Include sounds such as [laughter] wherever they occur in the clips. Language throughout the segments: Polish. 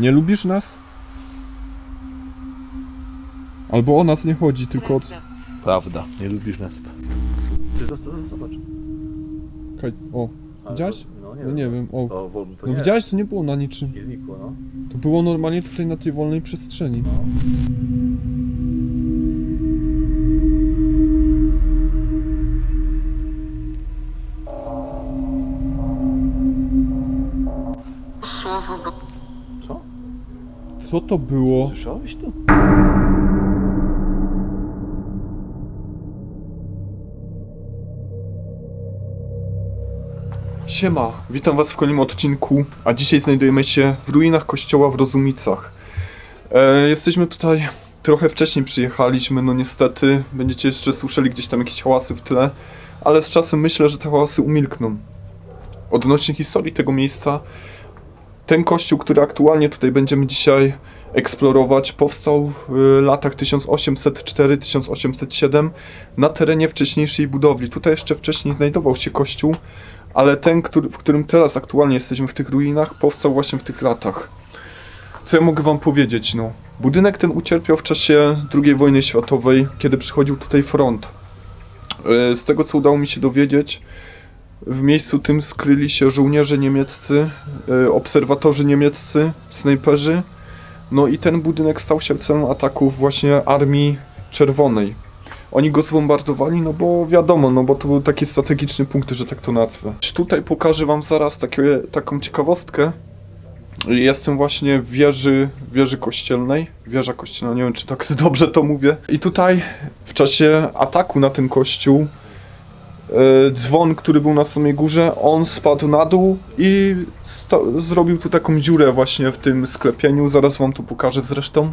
Nie lubisz nas? Albo o nas nie chodzi, tylko o... Prawda. Prawda, nie lubisz nas. Ty zas- zobacz. Kaj- O, Ale Widziałeś? to- No nie, no nie wiem, o. To, wolno, to No nie. widziałeś, to nie było na niczym. I znikło, no. To było normalnie tutaj na tej wolnej przestrzeni. Co? Co to było? Słyszałeś to? Siema, witam was w kolejnym odcinku, a dzisiaj znajdujemy się w ruinach kościoła w Rozumicach. E, jesteśmy tutaj, trochę wcześniej przyjechaliśmy, no niestety, będziecie jeszcze słyszeli gdzieś tam jakieś hałasy w tle, ale z czasem myślę, że te hałasy umilkną. Odnośnie historii tego miejsca, ten kościół, który aktualnie tutaj będziemy dzisiaj eksplorować, powstał w latach 1804-1807 na terenie wcześniejszej budowli. Tutaj jeszcze wcześniej znajdował się kościół, ale ten, który, w którym teraz aktualnie jesteśmy w tych ruinach, powstał właśnie w tych latach. Co ja mogę wam powiedzieć, no? Budynek ten ucierpiał w czasie II wojny światowej, kiedy przychodził tutaj front. E, Z tego, co udało mi się dowiedzieć, w miejscu tym skryli się żołnierze niemieccy, e, obserwatorzy niemieccy, snajperzy, no i ten budynek stał się celem ataków właśnie Armii Czerwonej. Oni go zbombardowali, no bo wiadomo, no bo to był taki strategiczny punkt, że tak to nazwę. Tutaj pokażę wam zaraz takie, taką ciekawostkę. Jestem właśnie w wieży, wieży kościelnej. Wieża kościelna, nie wiem czy tak [laughs] dobrze to mówię. I tutaj w czasie ataku na ten kościół dzwon, który był na samej górze, on spadł na dół i zrobił tu taką dziurę właśnie w tym sklepieniu. Zaraz wam to pokażę zresztą.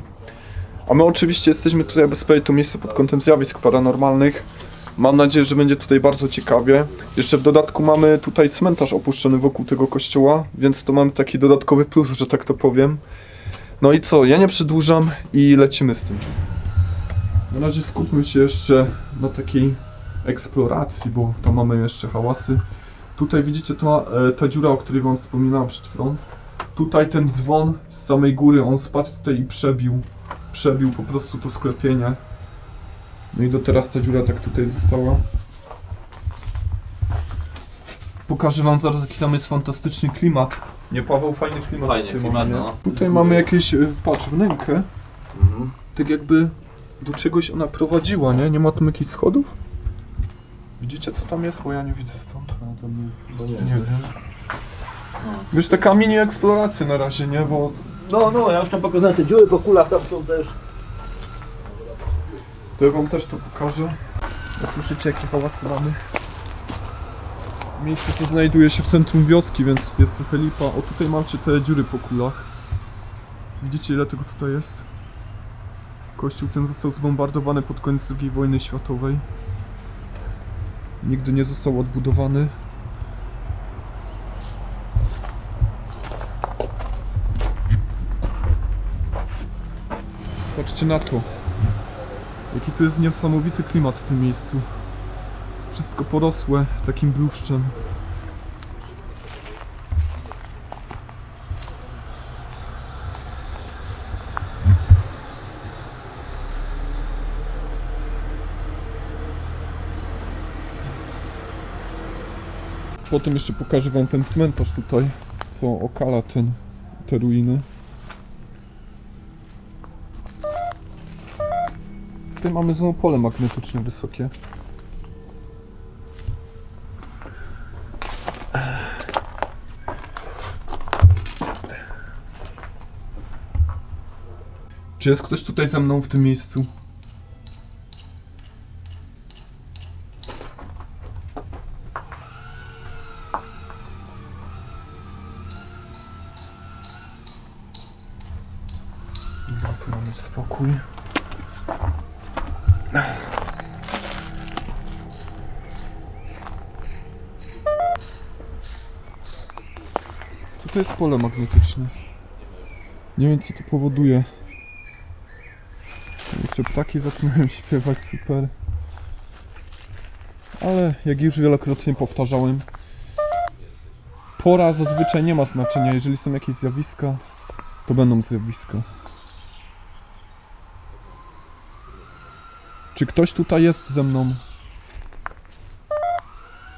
A my oczywiście jesteśmy tutaj, aby sprawić to miejsce pod kątem zjawisk paranormalnych. Mam nadzieję, że będzie tutaj bardzo ciekawie. Jeszcze w dodatku mamy tutaj cmentarz opuszczony wokół tego kościoła, więc to mamy taki dodatkowy plus, że tak to powiem. No i co, ja nie przedłużam i lecimy z tym. Na razie skupmy się jeszcze na takiej eksploracji, bo tam mamy jeszcze hałasy. Tutaj widzicie ta, e, ta dziura, o której wam wspominałem przed chwilą. Tutaj ten dzwon z samej góry, on spadł tutaj i przebił przebił po prostu to sklepienie. No i do teraz ta dziura tak tutaj została. Pokażę wam zaraz jaki tam jest fantastyczny klimat. Nie Paweł, fajny klimat Fajnie, tutaj klimat, mamy. nie? no. Tutaj mamy jakieś, y, patrz, wnękę. Mhm. Tak jakby do czegoś ona prowadziła, nie? Nie ma tam jakichś schodów? Widzicie co tam jest? Bo ja nie widzę stąd. nie, Nie wiem. Wiesz, taka mini eksploracja na razie, nie? Bo No, no, ja już tam pokazałem te dziury po kulach, tam są też. To ja wam też to pokażę. Słyszycie jakie pałace mamy? Miejsce to znajduje się w centrum wioski, więc jest trochę lipa. O tutaj macie te dziury po kulach. Widzicie ile tego tutaj jest? Kościół ten został zbombardowany pod koniec II wojny światowej. Nigdy nie został odbudowany. Patrzcie na to. Jaki to jest niesamowity klimat w tym miejscu. Wszystko porosłe takim bluszczem. Potem jeszcze pokażę wam ten cmentarz tutaj, co okala ten, te ruiny. Tutaj mamy znowu pole magnetyczne wysokie. Czy jest ktoś tutaj ze mną w tym miejscu? Pole magnetyczne. Nie wiem co to powoduje. Jeszcze ptaki zaczynają [laughs] śpiewać super. Ale jak już wielokrotnie powtarzałem, pora zazwyczaj nie ma znaczenia, jeżeli są jakieś zjawiska. To będą zjawiska. Czy ktoś tutaj jest ze mną?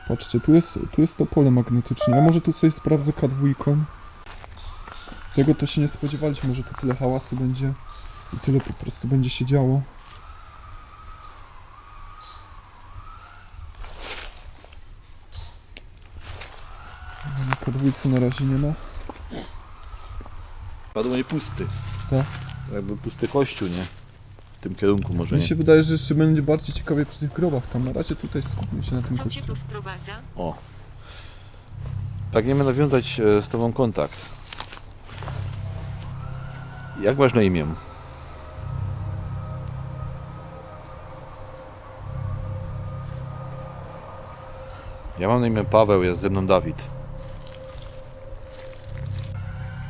Patrzcie, tu jest, tu jest to pole magnetyczne. Ja może tu sobie sprawdzę K2. Tego to się nie spodziewaliśmy, że to tyle hałasu będzie i tyle po prostu będzie się działo. Na K2 na razie nie ma. Padł nie pusty. Tak. Jakby pusty kościół, nie? W tym kierunku może Mi nie. się wydaje, że jeszcze będzie bardziej ciekawie przy tych grobach tam. Na razie tutaj skupmy się na tym Co cię kościele. tu sprowadza? O. Pragniemy nawiązać e, z Tobą kontakt. Jak masz na imię? Ja mam na imię Paweł, jest ze mną Dawid.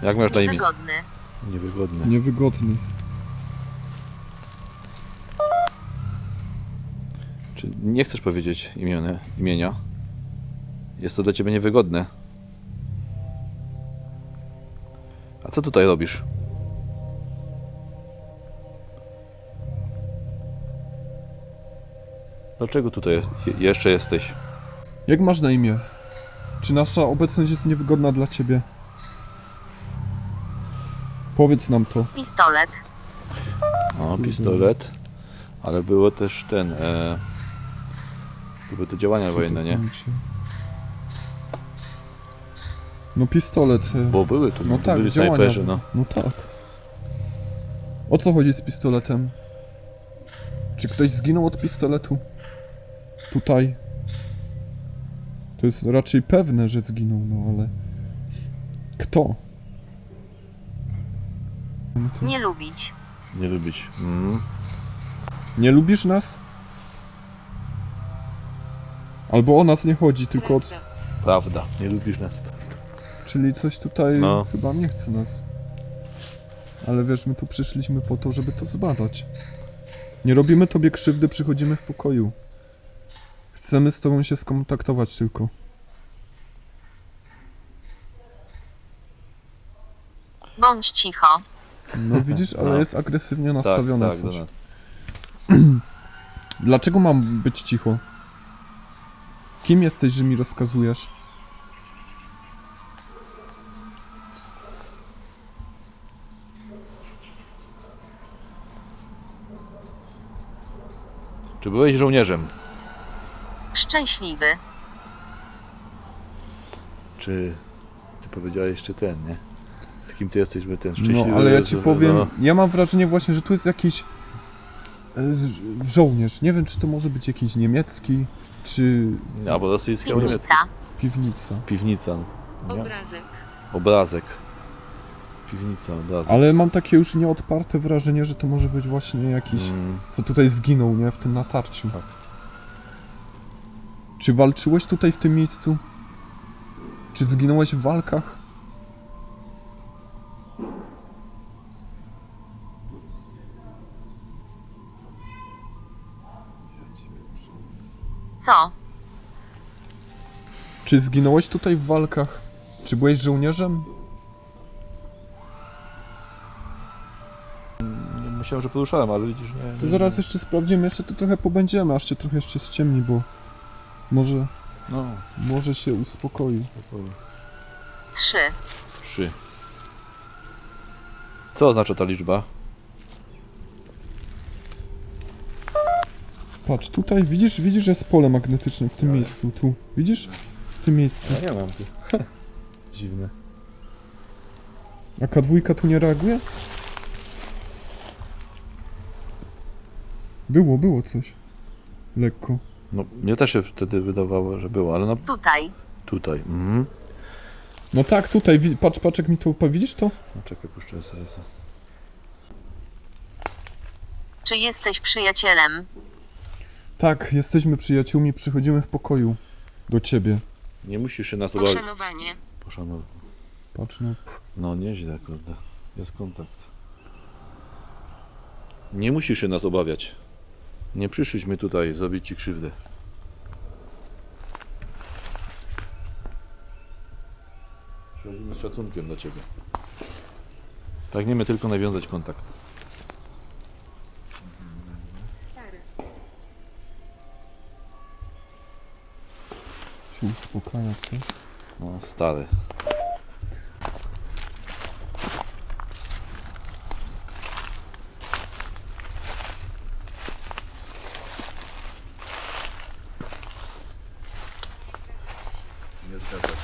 Jak masz na imię? Niewygodny. Niewygodny. Niewygodny. Czy nie chcesz powiedzieć imienia? imienia? Jest to dla Ciebie niewygodne. A co tutaj robisz? Dlaczego tutaj je- jeszcze jesteś? Jak masz na imię? Czy nasza obecność jest niewygodna dla ciebie? Powiedz nam to. Pistolet. O, pistolet. Ale było też ten. E, były to działania wojenne, nie? Się. No pistolet. e, Bo były tu, No tak, byli działania. snajperzy, no. No tak. O co chodzi z pistoletem? Czy ktoś zginął od pistoletu? Tutaj. To jest raczej pewne, że zginął, no ale... Kto? To- Nie lubić. Nie lubić. Mm. Nie lubisz nas? Albo o nas nie chodzi, tylko od... Prawda. Prawda, nie lubisz nas. [laughs] Czyli coś tutaj No. chyba nie chce nas. Ale wiesz, my tu przyszliśmy po to, żeby to zbadać. Nie robimy tobie krzywdy, przychodzimy w pokoju. Chcemy z tobą się skontaktować tylko. Bądź cicho. No widzisz, ale No. jest agresywnie nastawiona tak, tak, coś. do nas. [clears throat] Dlaczego mam być cicho? Kim jesteś, że mi rozkazujesz? Czy byłeś żołnierzem? Szczęśliwy. Czy ty powiedziałeś jeszcze ten, nie? Z kim ty jesteś, by ten szczęśliwy? No, ale ja ci powiem, no. ja mam wrażenie właśnie, że tu jest jakiś e, żołnierz. Nie wiem, czy to może być jakiś niemiecki, czy z... Albo rosyjski, albo niemiecki. Piwnica. piwnica. Piwnica. Nie? Obrazek. Obrazek. Piwnica, obrazek. Ale mam takie już nieodparte wrażenie, że to może być właśnie jakiś, Mm, co tutaj zginął, nie? W tym natarciu. Czy walczyłeś tutaj w tym miejscu? Czy zginąłeś w walkach? Co? Czy zginąłeś tutaj w walkach? Czy byłeś żołnierzem? nie myślałem, że poruszałem, ale widzisz, nie. To zaraz jeszcze sprawdzimy, jeszcze to trochę pobędziemy, aż się trochę jeszcze ściemni, bo może, No, może się uspokoi. spokojnie. Trzy. Trzy. Co oznacza ta liczba? Patrz, tutaj widzisz, widzisz, że jest pole magnetyczne w tym miejscu, tu. Widzisz? W tym miejscu. Ja nie mam tu. [laughs] Dziwne. A K2 tu nie reaguje? Było, było coś. Lekko. No, mnie też się wtedy wydawało, że było, ale no Tutaj. tutaj. Mhm. No tak, tutaj, wi- patrz, patrz jak mi to, pa- widzisz to? No czekaj, puszczę SMS-a. Czy jesteś przyjacielem? Tak, jesteśmy przyjaciółmi, przychodzimy w pokoju. Do ciebie. Nie musisz się nas obawiać. Poszanowanie. Poszanować. Patrz, no. pff. No nieźle, kurde. Jest kontakt. Nie musisz się nas obawiać. Nie przyszliśmy tutaj zrobić ci krzywdę. Przychodzimy z szacunkiem dla ciebie. Pragniemy tylko nawiązać kontakt. Się uspokaja, co? No, stary.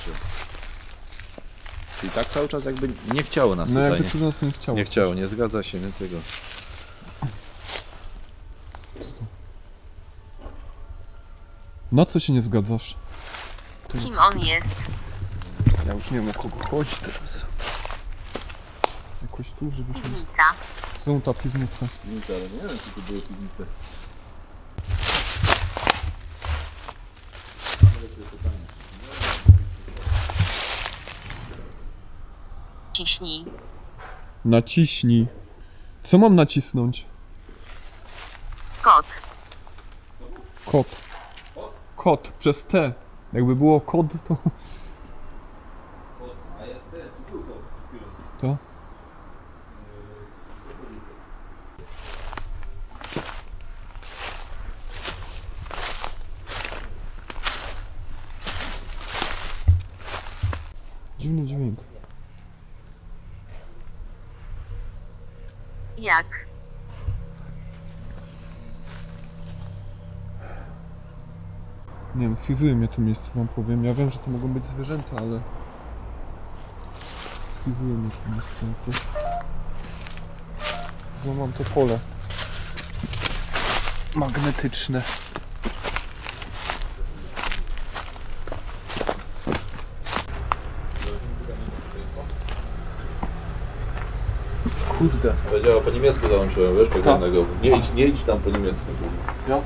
Się. Czyli tak cały czas jakby nie chciało nas No tutaj, jakby nie? tu nas nie chciało. Nie coś. chciało, nie zgadza się, nie tego. Na co się nie zgadzasz? Kim on jest? Ja już nie wiem o kogo chodzi teraz. Jakoś tu, żeby się... Piwnica. Znowu ta piwnica. Piwnice, ale nie wiem, czy to były piwnice. Ciśnij. Naciśnij. Co mam nacisnąć? Kot. Kot. Kot przez T. Jakby było kod. To? Dziwny dźwięk. Jak? Nie wiem, schizuje mnie to miejsce, wam powiem. Ja wiem, że to mogą być zwierzęta, ale... Schizuje mnie to miejsce jakoś. Znowu mam to pole. Magnetyczne. Kurde. Powiedziała po niemiecku załączyłem, wiesz, tego Tak. jednego. Nie idź, nie idź tam po niemiecku. Ja?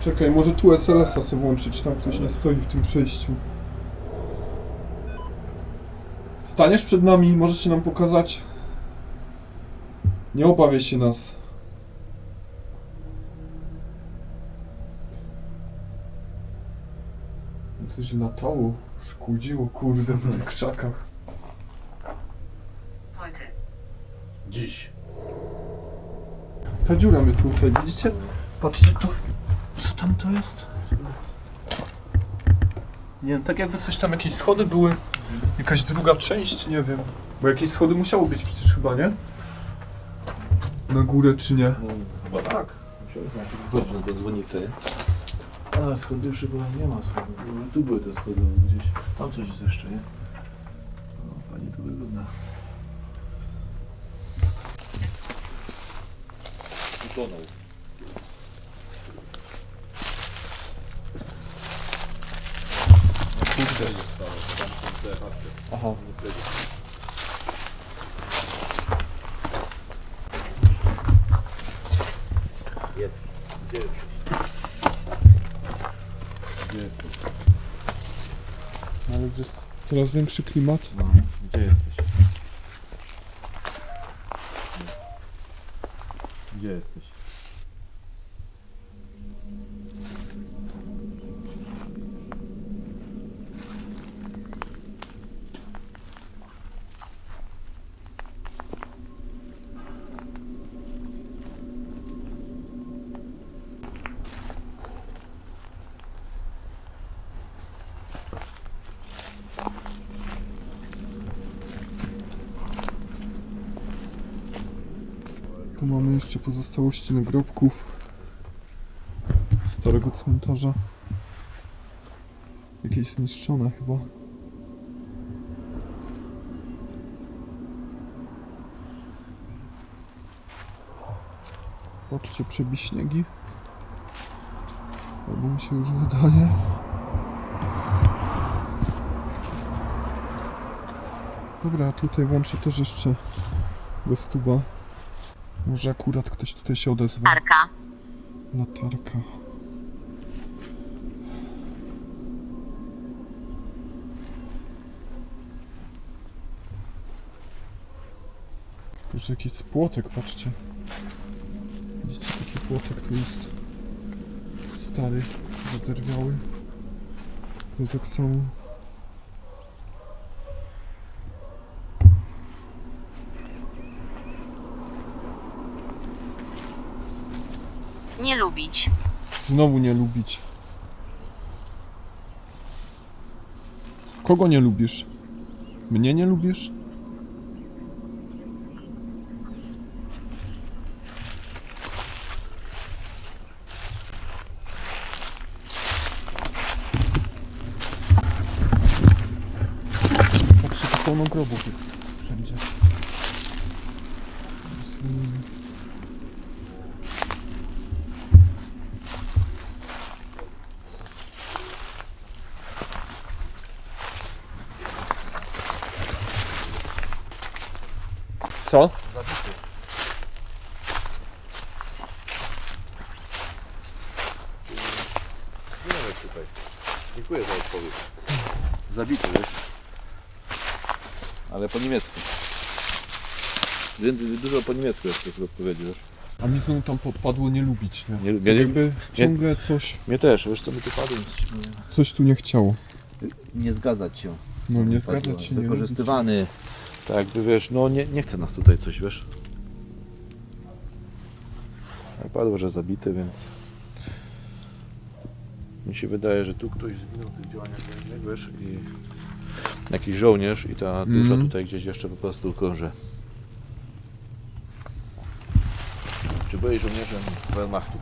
Czekaj, może tu SLS-a sobie włączyć, tam ktoś nie stoi w tym przejściu. Staniesz przed nami, możesz się nam pokazać? Nie obawiaj się nas. Coś latało, szkudziło, kurde, w tych krzakach. Dziś. Ta dziura mnie tutaj, widzicie? Patrzcie tu, tam to jest? Nie wiem, tak jakby coś tam, jakieś schody były, jakaś druga część, nie wiem. Bo jakieś schody musiało być przecież chyba, nie? Na górę czy nie? Chyba tak. Chodź na tę dzwonicę, nie? A, schody już chyba nie ma schodów. Tu były te schody gdzieś. Tam coś jest jeszcze, nie? No, fajnie to wygląda. Utonął. Kurde. Aha. Jest. Gdzie jest? Gdzie jest? Ale już jest coraz większy klimat. No, gdzie jesteś? Gdzie jesteś? Jeszcze pozostałości nagrobków starego cmentarza. Jakieś zniszczone chyba. Patrzcie, przebiśniegi. Albo mi się już wydaje. Dobra, tutaj włączę też jeszcze Westuba. Może akurat ktoś tutaj się odezwa. Arka. Latarka. Już jakiś płotek, patrzcie. Widzicie, taki płotek tu jest. Stary, zadzerwiały. To tak samo. Nie lubić. Znowu nie lubić. Kogo nie lubisz? Mnie nie lubisz? Patrzcie, to pełno grobów jest wszędzie. Co? Nie wiem tutaj. Dziękuję za odpowiedź. Zabity, wiesz? Ale po niemiecku. Więcej, dużo po niemiecku jest tych odpowiedzi, wiesz? A mi znowu tam podpadło nie lubić, nie? Nie, Tak nie, nie, jakby ciągle coś, mnie też, wiesz co mi tu padło? coś tu nie chciało. Nie zgadzać się. No nie zgadzać się, nie lubić. Wykorzystywany. Tak jakby wiesz, no nie, nie chce nas tutaj coś, wiesz? Ale Padło, że zabity, więc... Mi się wydaje, że tu ktoś zginął w tych działaniach wojennych, wiesz, i... Jakiś żołnierz i ta dusza Mhm. tutaj gdzieś jeszcze po prostu krąży. Czy byłeś żołnierzem Wehrmachtu?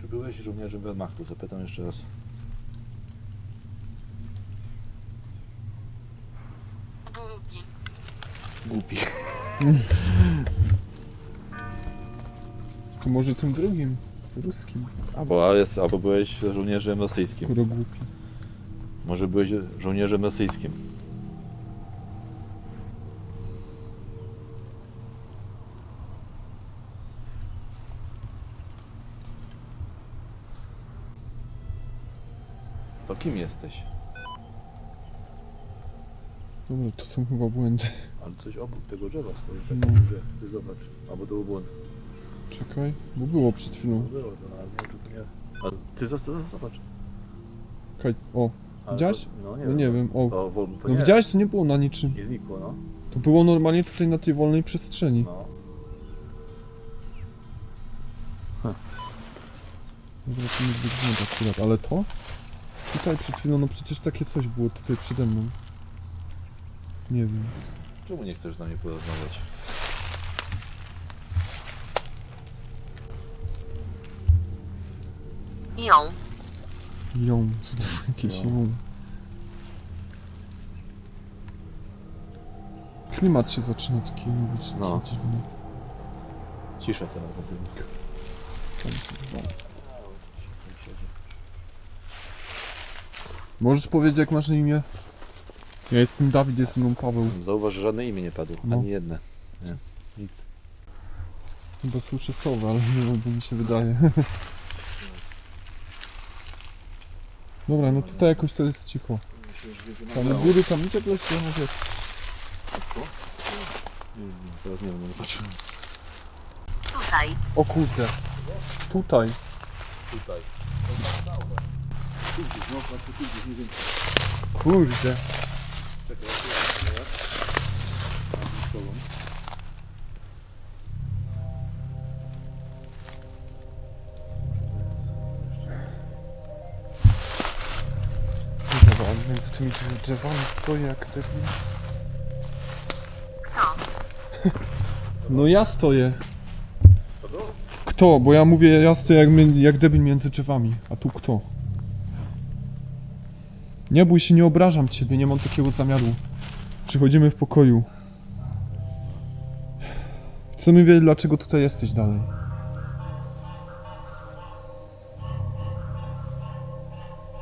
Czy byłeś żołnierzem Wehrmachtu? Zapytam jeszcze raz. Bugi. Głupi. [laughs] To może tym drugim, ruskim, Albo, jest, albo byłeś żołnierzem rosyjskim. skoro głupi. Może byłeś żołnierzem rosyjskim. To kim jesteś? Dobra, to są chyba błędy. Ale coś obok tego drzewa stoi, tak No. duże. Ty zobacz. Albo to był błąd. Czekaj, bo było przed chwilą. Było to, ale nie nie... A ty zobacz, zobacz. Czekaj, o, Ale Widziałeś? To, no nie no nie wiem, o. To, to No nie. widziałeś, to nie było na niczym. I znikło, no. To było normalnie tutaj na tej wolnej przestrzeni. no. Dobra, to nie wygląda akurat, ale to? Tutaj przed chwilą, no przecież takie coś było tutaj przede mną. Nie wiem. Czemu nie chcesz z nami porozmawiać? Ją. Ją, znów jakieś ją. Klimat się zaczyna taki robić. No. dziwny. Cisza teraz na tym. Tam. Możesz powiedzieć jak masz na imię? Ja jestem Dawid, jest ze mną Paweł. Zauważ, że żadne imię nie padło. No. Ani jedne. Nie. Nic. Chyba słyszę sowę, ale nie wiem, bo mi się wydaje. Dobra, no tutaj jakoś to jest cicho. Tam u góry, tam idzie no. Nie wiem, Teraz nie wiem, nie patrzę. Tutaj. O kurde. Tutaj. Tutaj. Kurde. Dobra, tymi drzew- drzewami stoi jak debil. Kto? [laughs] No ja stoję. Kto? Bo ja mówię, ja stoję jak, mi- jak debil między drzewami. A tu kto? Nie bój się, nie obrażam ciebie, nie mam takiego zamiaru. Przychodzimy w pokoju. Chcemy wiedzieć, dlaczego tutaj jesteś dalej.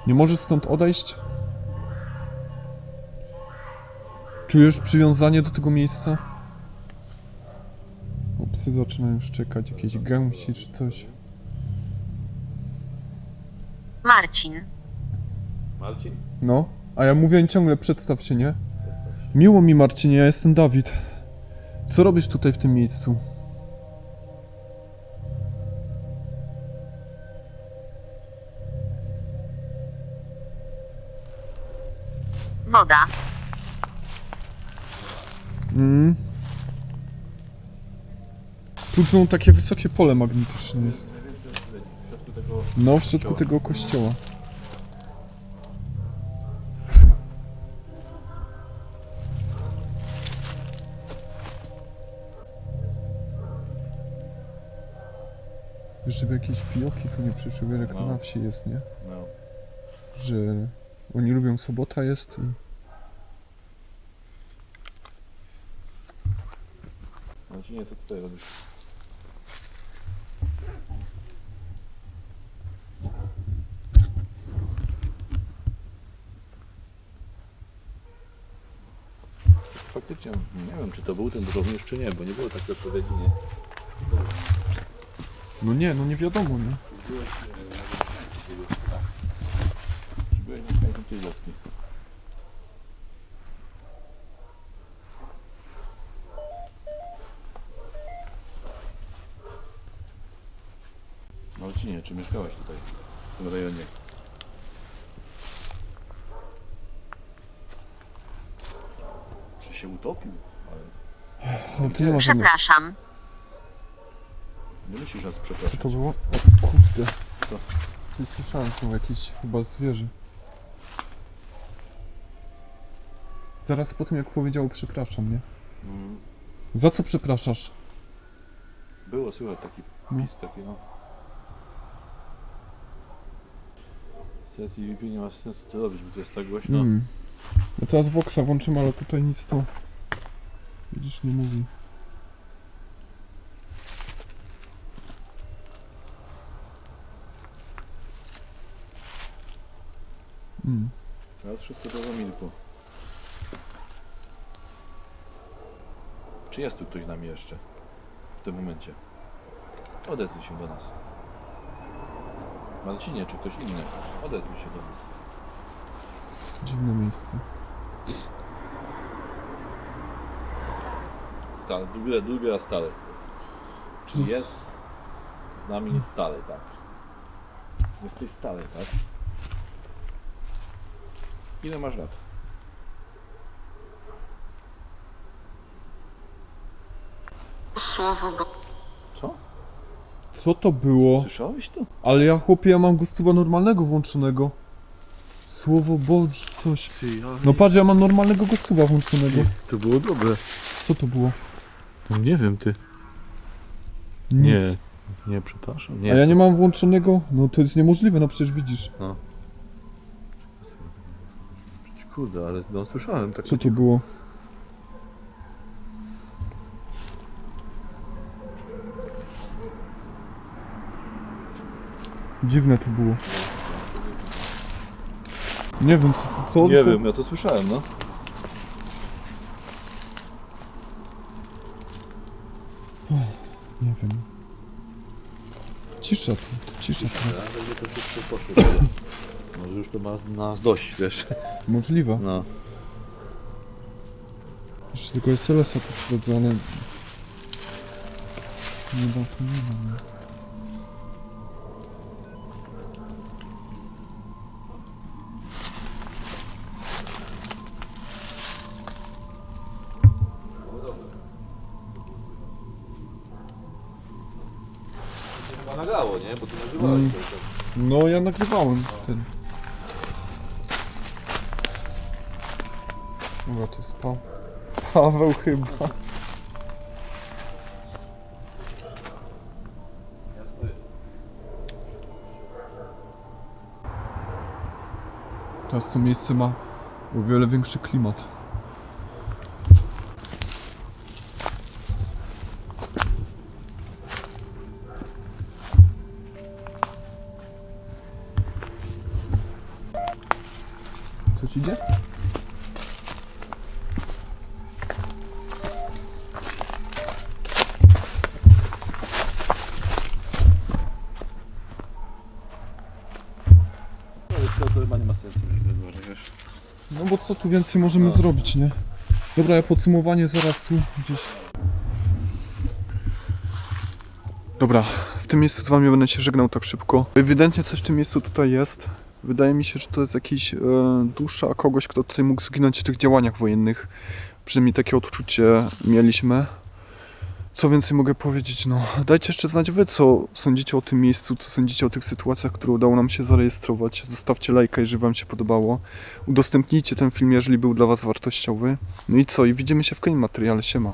Nie możesz stąd odejść? Czujesz przywiązanie do tego miejsca? O, psy zaczynają już czekać, jakieś gęsi czy coś. Marcin. Marcin? No, a ja mówię ciągle, przedstaw się, nie? Miło mi, Marcinie, ja jestem Dawid. Co robisz tutaj w tym miejscu? Woda. Mm. Tu są takie wysokie pole magnetyczne jest. No, w środku tego kościoła. Żeby jakieś pijoki tu nie przyszły, wiesz jak to No. na wsi jest, nie? No. Że oni lubią sobota jest i... Marcinie, co tutaj robisz? Faktycznie nie wiem, czy to był ten drobniusz, czy nie, bo nie było takiej odpowiedzi, nie? No nie, no nie wiadomo, nie? Czy byłeś mieszkańcem tej wioski? Mieszkałeś tutaj, w tym rejonie? Czy się utopił? Ale No to nie ma żadnych... Przepraszam. nie musisz nas Co przepraszać. to było? O kurde. Co? Coś słyszałem, są jakieś chyba zwierzę. Zaraz po tym jak powiedział przepraszam, nie? Mm, Za co przepraszasz? Było słychać taki No. pis, taki no. Sesji VP nie ma sensu to robić, bo to jest tak głośno. Mm. No teraz Voxa włączymy, ale tutaj nic to... Widzisz, nie mówi. Mm. Teraz wszystko to zamilkło. Czy jest tu ktoś z nami jeszcze? W tym momencie. Odezwij się do nas. Marcinie, czy ktoś inny? Odezwij się do nas. Dziwne miejsce. Stale, drugi, drugi raz stale. Czy jest z nami stale, tak? Jesteś stale, tak? Ile masz lat? Słowo Bo... Co? To było? Słyszałeś to? Ale ja chłopie, ja mam gustuba normalnego włączonego. Słowo Boż, coś. No patrz, ja mam normalnego gustuba włączonego. To było dobre. Co to było? No nie wiem, ty. Nic. Nie. Nie, przepraszam. Nie. A ja nie mam włączonego? No to jest niemożliwe, no przecież widzisz. Kurde, ale no słyszałem tak. Co to było? Dziwne to było. Nie wiem, co, co, Nie to... wiem, ja to słyszałem, no. Nie wiem. Cisza tu, cisza teraz. To poszło. [coughs] Może już to ma nas dość, wiesz. Możliwe. No. Jeszcze tylko SLS-a tu sprawdzone. Nie da, to nie ma. nie. Nagrało, nie? Bo tu Mm. No, ja nagrywałem ten. Dobra, to jest pa... Paweł chyba. Teraz to miejsce ma o wiele większy klimat. Bo co tu więcej możemy No. zrobić, nie? Dobra, ja podsumowanie zaraz tu gdzieś. Dobra, w tym miejscu z wami będę się żegnał tak szybko. Ewidentnie coś w tym miejscu tutaj jest. Wydaje mi się, że to jest jakiś e, dusza kogoś, kto tutaj mógł zginąć w tych działaniach wojennych. Przynajmniej takie odczucie mieliśmy. Co więcej mogę powiedzieć? No, dajcie jeszcze znać wy, co sądzicie o tym miejscu, co sądzicie o tych sytuacjach, które udało nam się zarejestrować. Zostawcie lajka, jeżeli wam się podobało. Udostępnijcie ten film, jeżeli był dla was wartościowy. No i co? I widzimy się w kolejnym materiale. Siema.